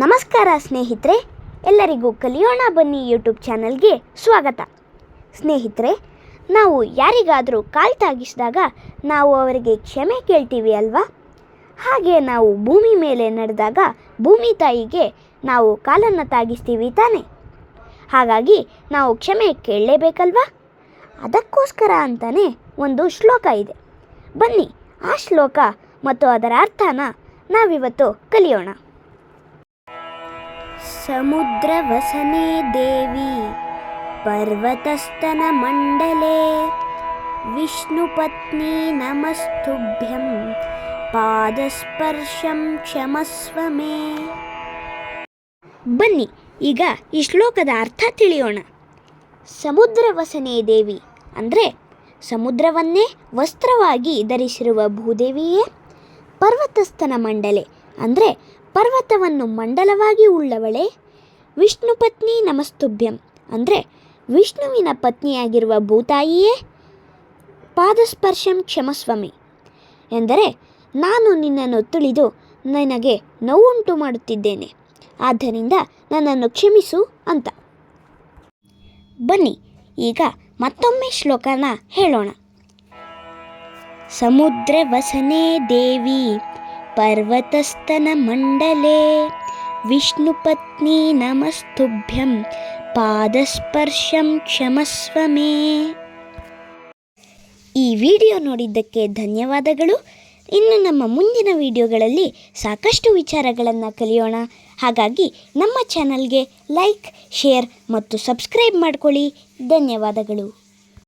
ನಮಸ್ಕಾರ ಸ್ನೇಹಿತರೆ, ಎಲ್ಲರಿಗೂ ಕಲಿಯೋಣ ಬನ್ನಿ ಯೂಟ್ಯೂಬ್ ಚಾನಲ್ಗೆ ಸ್ವಾಗತ. ಸ್ನೇಹಿತರೆ, ನಾವು ಯಾರಿಗಾದರೂ ಕಾಲು ತಾಗಿಸಿದಾಗ ನಾವು ಅವರಿಗೆ ಕ್ಷಮೆ ಕೇಳ್ತೀವಿ ಅಲ್ವಾ? ಹಾಗೆ ನಾವು ಭೂಮಿ ಮೇಲೆ ನಡೆದಾಗ ಭೂಮಿ ತಾಯಿಗೆ ನಾವು ಕಾಲನ್ನು ತಾಗಿಸ್ತೀವಿ ತಾನೆ? ಹಾಗಾಗಿ ನಾವು ಕ್ಷಮೆ ಕೇಳಲೇಬೇಕಲ್ವಾ? ಅದಕ್ಕೋಸ್ಕರ ಅಂತಲೇ ಒಂದು ಶ್ಲೋಕ ಇದೆ. ಬನ್ನಿ, ಆ ಶ್ಲೋಕ ಮತ್ತು ಅದರ ಅರ್ಥನ ನಾವಿವತ್ತು ಕಲಿಯೋಣ. ದೇವಿ ಪರ್ವತಸ್ತನ ಮಂಡಲೆ. ವಿಷ್ಣುಪತ್ನಿ ನಮಸ್ತುಭ್ಯಂ, ಪಾದಸ್ಪರ್ಶಂ ಕ್ಷಮಸ್ವ ಮೇ ಬನ್ನಿ, ಈಗ ಈ ಶ್ಲೋಕದ ಅರ್ಥ ತಿಳಿಯೋಣ. ಸಮುದ್ರವಸನೆ ದೇವಿ ಅಂದರೆ ಸಮುದ್ರವನ್ನೇ ವಸ್ತ್ರವಾಗಿ ಧರಿಸಿರುವ ಭೂದೇವಿಯೇ ಪರ್ವತಸ್ಥನ ಮಂಡಲೆ. ಅಂದರೆ ಪರ್ವತವನ್ನು ಮಂಡಲವಾಗಿ ಉಳ್ಳವಳೆ, ವಿಷ್ಣು ಪತ್ನಿ ನಮಸ್ತುಭ್ಯಂ. ಅಂದರೆ ವಿಷ್ಣುವಿನ ಪತ್ನಿಯಾಗಿರುವ ಭೂತಾಯಿಯೇ ಪಾದಸ್ಪರ್ಶಂ ಕ್ಷಮಸ್ವಾಮಿ. ಎಂದರೆ ನಾನು ನಿನ್ನನ್ನು ತುಳಿದು ನನಗೆ ನೋವುಂಟು ಮಾಡುತ್ತಿದ್ದೇನೆ. ಆದ್ದರಿಂದ ನನ್ನನ್ನು ಕ್ಷಮಿಸು ಅಂತ. ಬನ್ನಿ, ಈಗ ಮತ್ತೊಮ್ಮೆ ಶ್ಲೋಕನ ಹೇಳೋಣ. ಸಮುದ್ರ ವಸನೆ ದೇವಿ ವಿಷ್ಣು ಪತ್ನಿ ನಮಸ್ತುಭ್ಯಂ, ಪಾದಸ್ಪರ್ಶಂ ಕ್ಷಮಸ್ವಮೇ. ಈ ವಿಡಿಯೋ ನೋಡಿದ್ದಕ್ಕೆ ಧನ್ಯವಾದಗಳು. ಇನ್ನು ನಮ್ಮ ಮುಂದಿನ ವಿಡಿಯೋಗಳಲ್ಲಿ ಸಾಕಷ್ಟು ವಿಚಾರಗಳನ್ನು ಕಲಿಯೋಣ. ಹಾಗಾಗಿ ನಮ್ಮ ಚಾನಲ್ಗೆ ಲೈಕ್, ಶೇರ್ ಮತ್ತು ಸಬ್ಸ್ಕ್ರೈಬ್ ಮಾಡ್ಕೊಳ್ಳಿ. ಧನ್ಯವಾದಗಳು.